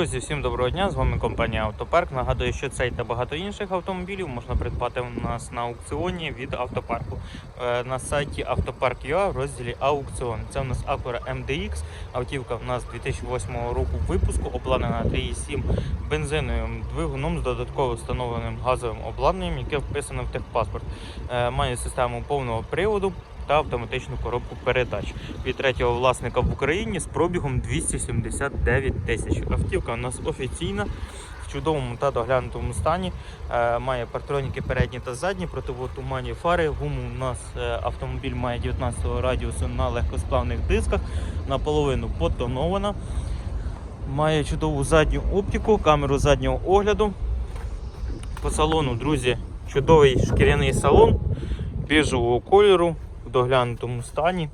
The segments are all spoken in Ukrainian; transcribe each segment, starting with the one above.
Друзі, всім доброго дня! З вами компанія Автопарк. Нагадую, що цей та багато інших автомобілів можна придбати у нас на аукціоні від автопарку Е, на сайті автопарк.ua в розділі аукціон. Це у нас Acura MDX. Автівка у нас 2008 року випуску, обладнана 3,7 бензиновим двигуном з додатково встановленим газовим обладнанням, яке вписано в техпаспорт. Е, Має систему повного приводу та автоматичну коробку передач від третього власника в Україні з пробігом 279 тисяч. Автівка у нас офіційна. В чудовому та доглянутому стані Е, має партроніки передні та задні, противотуманні фари. Гуму у нас е, автомобіль має 19 радіусу на легкосплавних дисках, наполовину потонована. Має чудову задню оптику, камеру заднього огляду. По салону, друзі, чудовий шкіряний салон біжевого кольору доглянутому стані.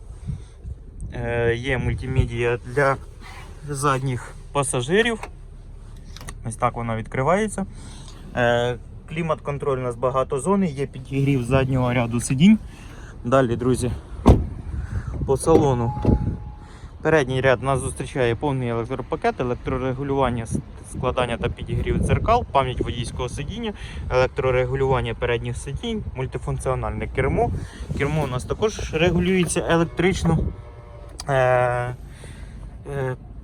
Е, є мультимедіа для задніх пасажирів. Ось так вона відкривається. Е, клімат-контроль у нас багато зони, є підігрів заднього ряду сидінь. Далі, друзі, по салону. Передній ряд нас зустрічає повний електропакет, електрорегулювання складання та підігрів дзеркал, пам'ять водійського сидіння, електрорегулювання передніх сидінь, мультифункціональне кермо. Кермо у нас також регулюється електрично.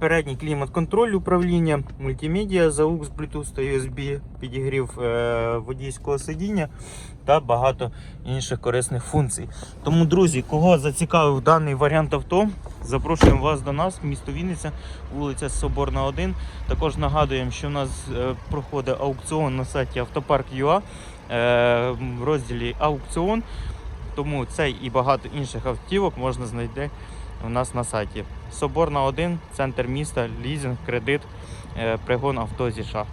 Передній клімат-контроль управління, мультимедіа, AUX, Bluetooth та USB, підігрів е, водійського сидіння та багато інших корисних функцій. Тому, друзі, кого зацікавив даний варіант авто, запрошуємо вас до нас, місто Вінниця, вулиця Соборна 1. Також нагадуємо, що у нас е, проходить аукціон на сайті Автопарк.ua е, в розділі аукціон. Тому цей і багато інших автівок можна знайти у нас на сайті. Соборна 1, центр міста, лізинг, кредит, е, пригон авто зі США.